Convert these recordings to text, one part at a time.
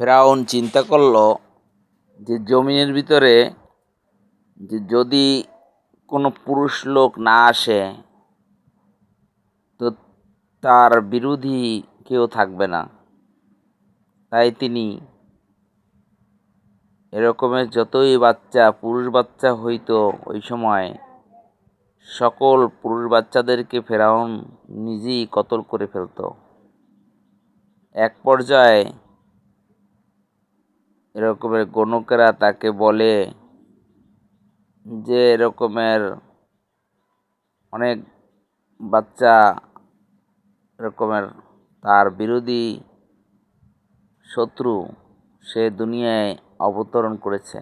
ফেরাউন চিন্তা করল যে জমিনের ভিতরে যে যদি কোনো পুরুষ লোক না আসে, তো তার বিরোধী কেউ থাকবে না। তাই তিনি এরকমের যতই বাচ্চা, পুরুষ বাচ্চা হইতো, ওই সময় সকল পুরুষ বাচ্চাদেরকে ফেরাউন নিজেই কতল করে ফেলত। এক পর্যায়ে এরকমের গণকেরা তাকে বলে যে এরকমের অনেক বাচ্চা এরকমের তার বিরোধী শত্রু সে দুনিয়ায় অবতরণ করেছে।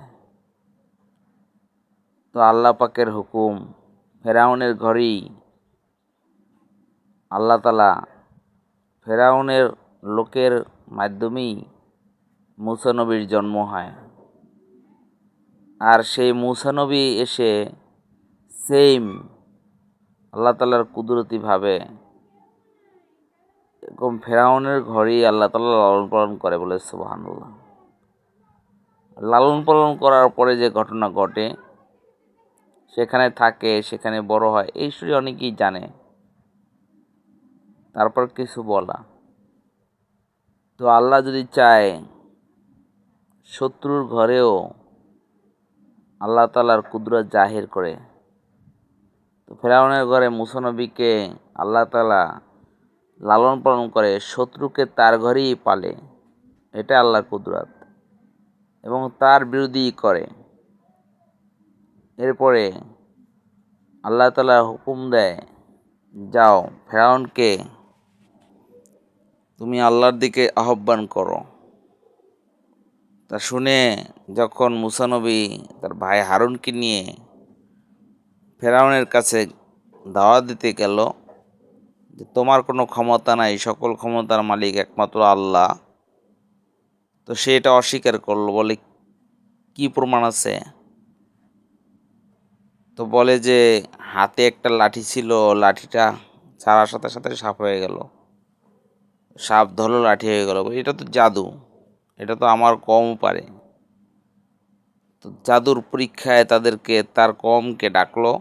তো আল্লাহ পাকের হুকুম, ফেরাউনের ঘরেই আল্লাহ তালা ফেরাউনের লোকের মাধ্যমেই মুসানবীর জন্ম হয়। আর সেই মুসানবী এসে সেম আল্লাহ তালার কুদরতিভাবে এরকম ফেরাউনের ঘরেই আল্লাহ তালা লালন পালন করে বলে সুবাহান্লাহ লালন পালন করার পরে যে ঘটনা ঘটে, সেখানে থাকে, সেখানে বড় হয়, এই স্টোরি অনেকেই জানে। তারপর কিছু বলা। তো আল্লাহ যদি চায় শত্রুর ঘরেও আল্লাহ তালার কুদরত জাহির করে। তো ফেরাউনের ঘরে মুসনবীকে আল্লাহ তালা লালন পালন করে, শত্রুকে তার ঘরেই পালে। এটা আল্লাহর কুদরত এবং তার বিরোধী করে। এরপরে আল্লাহ তালা হুকুম দেয়, যাও, ফেরাউনকে তুমি আল্লাহর দিকে আহ্বান করো। তা শুনে যখন মুসানবী তার ভাই হারুনকে নিয়ে ফেরাউনের কাছে দাওয়া দিতে গেল যে, তোমার কোনো ক্ষমতা নাই, সকল ক্ষমতার মালিক একমাত্র আল্লাহ। তো সে এটা অস্বীকার করল, বলে, কি প্রমাণ আছে? তো বলে যে, হাতে একটা লাঠি ছিল, লাঠিটা ছাড়ার সাথে সাথে সাপ হয়ে গেল। সাপ ধরলো, লাঠি হয়ে গেল। এটা তো জাদু। এটা তো আমার কম পারে। তো জাদুর পরীক্ষায় তাদেরকে তার কমকে ডাকলো।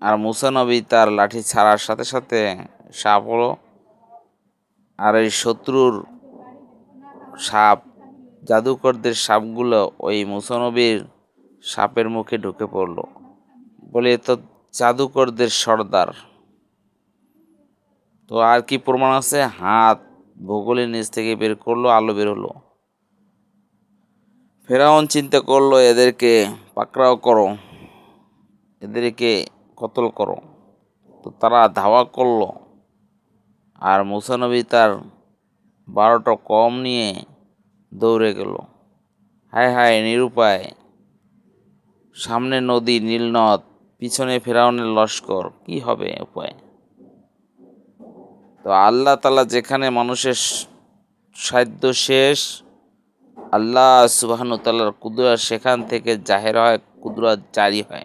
আর মুসানবী তার লাঠি ছাড়ার সাথে সাথে সাপ হলো। আর এই শত্রুর সাপ, জাদুকরদের সাপগুলো ওই মুসানবীর সাপের মুখে ঢুকে পড়ল। বলে তো জাদুকরদের সর্দার। তো আর কি প্রমাণ আছে? হাত ভূগোলের নিচ থেকে বের করল, আলো বের হলো। ফেরাউন চিন্তা করল, এদেরকে পাকড়াও করো, এদেরকে কতল করো। তো তারা ধাওয়া করল। আর মুসানবী তার বারোটা কম নিয়ে দৌড়ে গেল। হায় হায়, নিরুপায়, সামনে নদী, নীলনদ, পিছনে ফেরাউনের লস্কর, কি হবে উপায়? তো আল্লাহ তালা যেখানে মানুষের সাধ্য শেষ, আল্লাহ সুবাহন তাল্লার কুদরত সেখান থেকে জাহের হয়, কুদরত জারি হয়।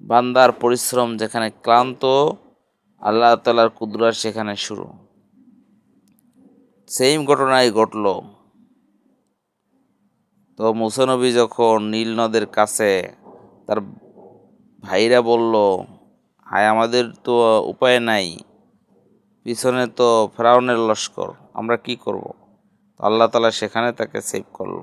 বান্দার পরিশ্রম যেখানে ক্লান্ত, আল্লাহ তালার কুদরত সেখানে শুরু। সেম ঘটনাই ঘটল। তো মুসানবী যখন নীল নদের কাছে তার ভাইরা বলল, হায়, আমাদের তো উপায় নাই। পিছনে তো ফেরাউনের লস্কর আমরা কি করব? আল্লাহ তালা সেখানে তাকে সেভ করল।